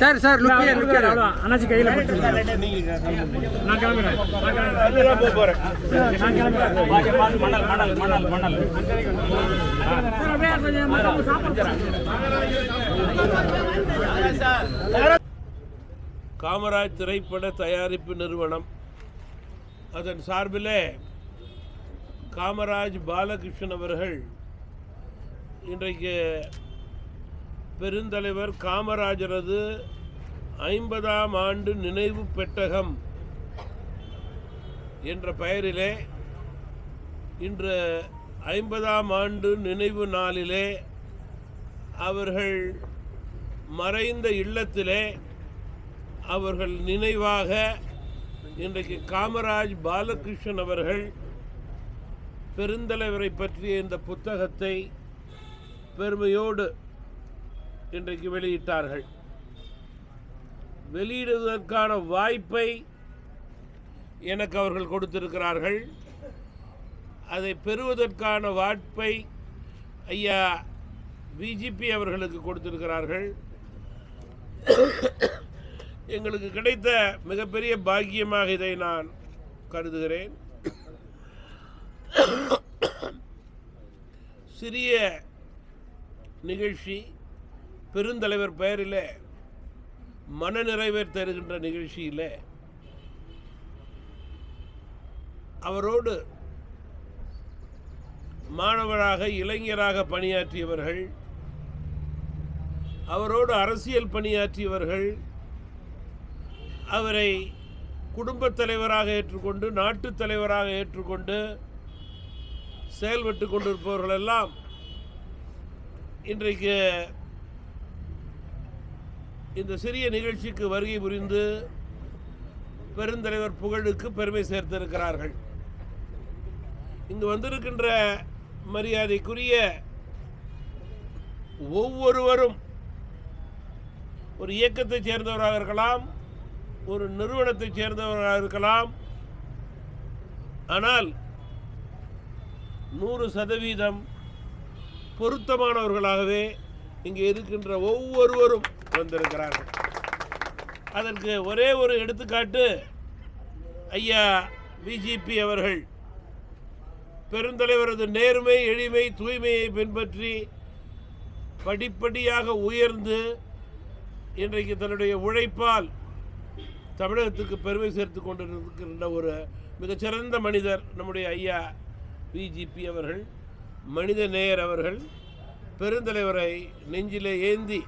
Sir sir லுக்கியா லுக்கியா அண்ணாச்சி கையில் நான் கிளம்புறேன் நான் கிளம்புறேன் காமராஜ் திரைப்பட தயாரிப்பு நிறுவனம். அதன் சார்பிலே காமராஜ் பாலகிருஷ்ணன் அவர்கள் இன்றைக்கு பெருந்தலைவர் காமராஜரது ஐம்பதாம் ஆண்டு நினைவு பெட்டகம் என்ற பெயரிலே இன்று ஐம்பதாம் ஆண்டு நினைவு நாளிலே அவர்கள் மறைந்த இல்லத்திலே அவர்கள் நினைவாக இன்றைக்கு காமராஜ் பாலகிருஷ்ணன் அவர்கள் பெருந்தலைவரை பற்றிய இந்த புத்தகத்தை பெருமையோடு இன்றைக்கு வெளியிட்டார்கள். வெளியிடுவதற்கான வாய்ப்பை எனக்கு அவர்கள் கொடுத்திருக்கிறார்கள். அதை பெறுவதற்கான வாய்ப்பை ஐயா பிஜிபி அவர்களுக்கு கொடுத்திருக்கிறார்கள். எங்களுக்கு கிடைத்த மிகப்பெரிய பாக்கியமாக இதை நான் கருதுகிறேன். சிறிய நிகழ்ச்சி. பெருந்தலைவர் பெயரில் மனநிறைவை தருகின்ற நிகழ்ச்சியில் அவரோடு மாணவராக இளைஞராக பணியாற்றியவர்கள் அவரோடு அரசியல் பணியாற்றியவர்கள் அவரை குடும்பத் தலைவராக ஏற்றுக்கொண்டு நாட்டுத் தலைவராக ஏற்றுக்கொண்டு செயல்பட்டு கொண்டிருப்பவர்கள் எல்லாம் இன்றைக்கு இந்த சிறிய நிகழ்ச்சிக்கு வருகை புரிந்து பெருந்தலைவர் புகழுக்கு பெருமை சேர்த்திருக்கிறார்கள். இங்கு வந்திருக்கின்ற மரியாதைக்குரிய ஒவ்வொருவரும் ஒரு இயக்கத்தைச் சேர்ந்தவராக இருக்கலாம் ஒரு நிறுவனத்தைச் சேர்ந்தவராக இருக்கலாம். ஆனால் நூறு சதவீதம் பொருத்தமானவர்களாகவே இங்கே இருக்கின்ற ஒவ்வொருவரும் வந்திருக்கிறார்கள். அதற்கு ஒரே ஒரு எடுத்துக்காட்டு ஐயா பிஜிபி அவர்கள் பெருந்தலைவரது நேர்மை எளிமை தூய்மையை பின்பற்றி படிப்படியாக உயர்ந்து இன்றைக்கு தன்னுடைய உழைப்பால் தமிழகத்துக்கு பெருமை சேர்த்து கொண்டிருக்கின்ற ஒரு மிகச்சிறந்த மனிதர் நம்முடைய ஐயா பிஜிபி அவர்கள் மனித நேயர் அவர்கள் பெருந்தலைவரை நெஞ்சிலே ஏந்தி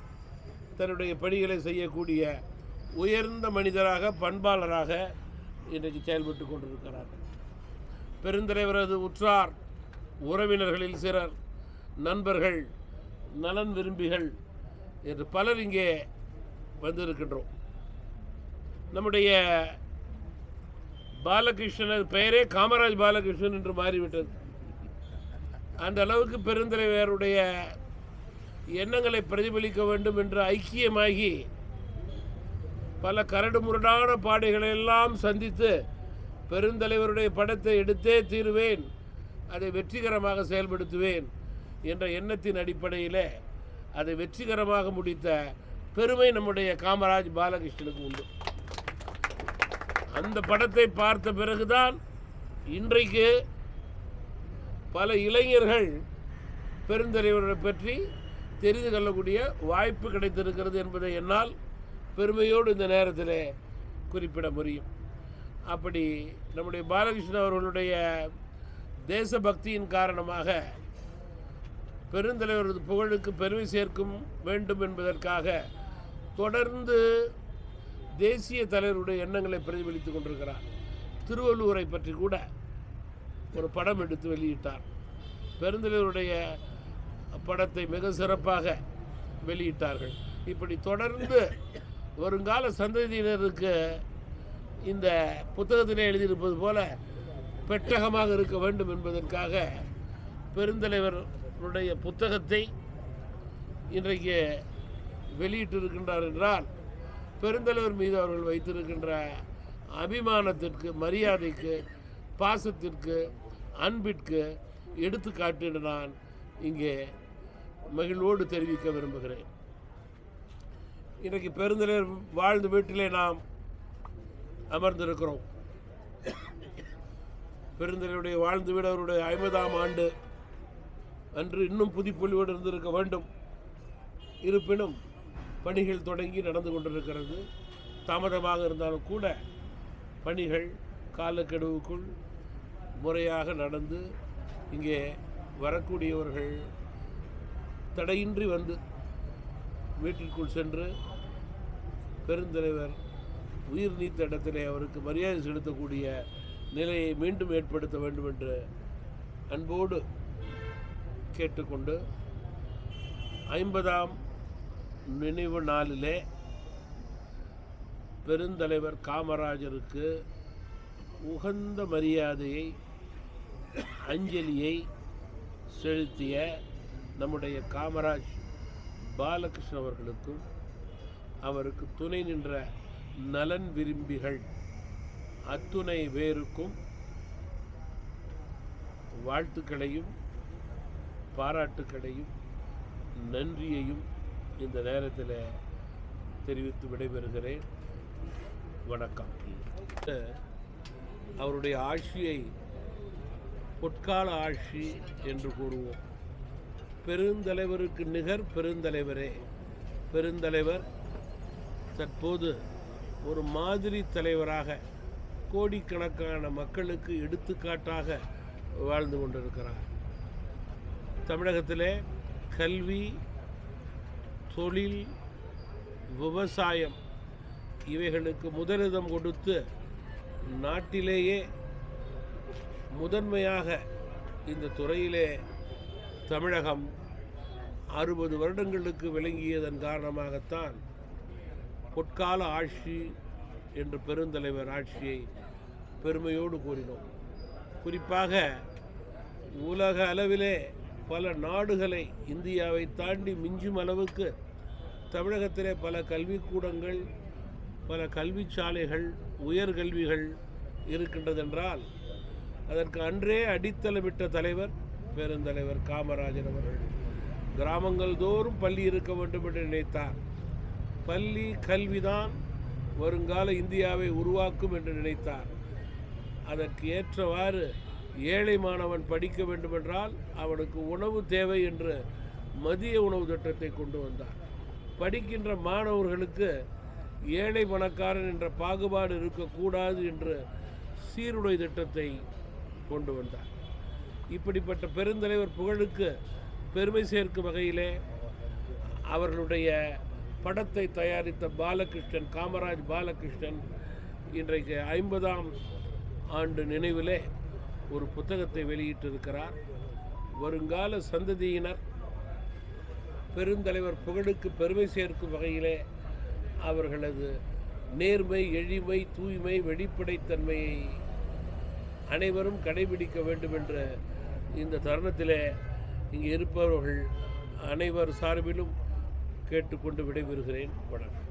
தன்னுடைய பணிகளை செய்யக்கூடிய உயர்ந்த மனிதராக பண்பாளராக இன்றைக்கு செயல்பட்டு கொண்டிருக்கிறார்கள். பெருந்தலைவரது உற்றார் உறவினர்களில் சிலர் நண்பர்கள் நலன் விரும்பிகள் என்று பலர் இங்கே வந்திருக்கின்றோம். நம்முடைய பாலகிருஷ்ணன் பெயரே காமராஜ் பாலகிருஷ்ணன் என்று மாறிவிட்டது. அந்த அளவுக்கு பெருந்தலைவருடைய எண்ணங்களை பிரதிபலிக்க வேண்டும் என்று ஐக்கியமாகி பல கரடு முரடான பாடைகளை எல்லாம் சந்தித்து பெருந்தலைவருடைய படத்தை எடுத்தே தீருவேன் அதை வெற்றிகரமாக செயல்படுத்துவேன் என்ற எண்ணத்தின் அடிப்படையில் அதை வெற்றிகரமாக முடித்த பெருமை நம்முடைய காமராஜ் பாலகிருஷ்ணனுக்கு உண்டு. அந்த படத்தை பார்த்த பிறகுதான் இன்றைக்கு பல இளைஞர்கள் பெருந்தலைவரை பற்றி தெரிந்து கொள்ளக்கூடிய வாய்ப்பு கிடைத்திருக்கிறது என்பதை என்னால் பெருமையோடு இந்த நேரத்தில் குறிப்பிட முடியும். அப்படி நம்முடைய பாலகிருஷ்ணன் அவர்களுடைய தேசபக்தியின் காரணமாக பெருந்தலைவரது புகழுக்கு பெருமை சேர்க்கும் வேண்டும் என்பதற்காக தொடர்ந்து தேசிய தலைவருடைய எண்ணங்களை பிரதிபலித்துக் கொண்டிருக்கிறார். திருவள்ளுவரை பற்றி கூட ஒரு படம் எடுத்து வெளியிட்டார். பெருந்தலைவருடைய படத்தை மிக சிறப்பாக வெளியிட்டார்கள். இப்படி தொடர்ந்து வருங்கால சந்ததியினருக்கு இந்த புத்தகத்திலே எழுதியிருப்பது போல பெட்டகமாக இருக்க வேண்டும் என்பதற்காக பெருந்தலைவருடைய புத்தகத்தை இன்றைக்கு வெளியிட்டிருக்கின்றார் என்றால் பெருந்தலைவர் மீது அவர்கள் வைத்திருக்கின்ற அபிமானத்திற்கு மரியாதைக்கு பாசத்திற்கு அன்பிற்கு எடுத்துக்காட்டு என்று நான் இங்கே மகிழ்வோடு தெரிவிக்க விரும்புகிறேன். இன்றைக்கு பெருந்தலைவர் வாழ்ந்த வீட்டிலே நாம் அமர்ந்திருக்கிறோம். பெருந்தலைவருடைய வாழ்ந்து வீடு அவருடைய ஐம்பதாம் ஆண்டு அன்று இன்னும் புதுப்பொலிவோடு இருந்திருக்க வேண்டும். இருப்பினும் பணிகள் தொடங்கி நடந்து கொண்டிருக்கிறது. தாமதமாக இருந்தாலும் கூட பணிகள் காலக்கெடுவுக்குள் முறையாக நடந்து இங்கே வரக்கூடியவர்கள் தடையின்றி வந்து வீட்டிற்குள் சென்று பெருந்தலைவர் உயிர் நீத்த இடத்திலே அவருக்கு மரியாதை செலுத்தக்கூடிய நிலையை மீண்டும் ஏற்படுத்த வேண்டும் என்று அன்போடு கேட்டுக்கொண்டு ஐம்பதாம் நினைவு நாளிலே பெருந்தலைவர் காமராஜருக்கு உகந்த மரியாதையை அஞ்சலியை செலுத்திய நம்முடைய காமராஜ் பாலகிருஷ்ணன் அவர்களுக்கும் அவருக்கு துணை நின்ற நலன் விரும்பிகள் அத்துணை பேருக்கும் வாழ்த்துக்களையும் பாராட்டுக்களையும் நன்றியையும் இந்த நேரத்தில் தெரிவித்து விடைபெறுகிறேன். வணக்கம். அவருடைய ஆட்சியை பொற்கால ஆட்சி என்று கூறுவோம். பெருந்தலைவருக்கு நிகர் பெருந்தலைவரே. பெருந்தலைவர் தற்போது ஒரு மாதிரி தலைவராக கோடிக்கணக்கான மக்களுக்கு எடுத்துக்காட்டாக வாழ்ந்து கொண்டிருக்கிறார். தமிழகத்திலே கல்வி தொழில் விவசாயம் இவைகளுக்கு முதலிடம் கொடுத்து நாட்டிலேயே முதன்மையாக இந்த துறையிலே தமிழகம் அறுபது வருடங்களுக்கு விளங்கியதன் காரணமாகத்தான் பொற்கால ஆட்சி என்று பெருந்தலைவர் ஆட்சியை பெருமையோடு கூறினோம். குறிப்பாக உலக அளவிலே பல நாடுகளை இந்தியாவை தாண்டி மிஞ்சும் அளவுக்கு தமிழகத்திலே பல கல்விக்கூடங்கள் பல கல்விச்சாலைகள் உயர்கல்விகள் இருக்கின்றதென்றால் அதற்கு அன்றே அடித்தளமிட்ட தலைவர் பெருந்தலைவர் காமராஜர் அவர்கள் கிராமங்கள் தோறும் பள்ளி இருக்க வேண்டும் என்று நினைத்தார். பள்ளி கல்விதான் வருங்கால இந்தியாவை உருவாக்கும் என்று நினைத்தார். அதற்கு ஏற்றவாறு ஏழை மாணவன் படிக்க வேண்டுமென்றால் அவனுக்கு உணவு தேவை என்று மதிய உணவு திட்டத்தை கொண்டு வந்தார். படிக்கின்ற மாணவர்களுக்கு ஏழை பணக்காரன் என்ற பாகுபாடு இருக்கக்கூடாது என்று சீருடை திட்டத்தை கொண்டு வந்தார். இப்படிப்பட்ட பெருந்தலைவர் புகழுக்கு பெருமை சேர்க்கும் வகையிலே அவர்களுடைய படத்தை தயாரித்த பாலகிருஷ்ணன் காமராஜ் பாலகிருஷ்ணன் இன்றைக்கு ஐம்பதாம் ஆண்டு நினைவிலே ஒரு புத்தகத்தை வெளியிட்டிருக்கிறார். வருங்கால சந்ததியினர் பெருந்தலைவர் புகழுக்கு பெருமை சேர்க்கும் வகையிலே அவர்களது நேர்மை எளிமை தூய்மை வெளிப்படைத்தன்மையை அனைவரும் கடைபிடிக்க வேண்டும் என்ற இந்த தருணத்திலே இங்கே இருப்பவர்கள் அனைவர் சார்பிலும் கேட்டுக்கொண்டு விடைபெறுகிறேன். வணக்கம்.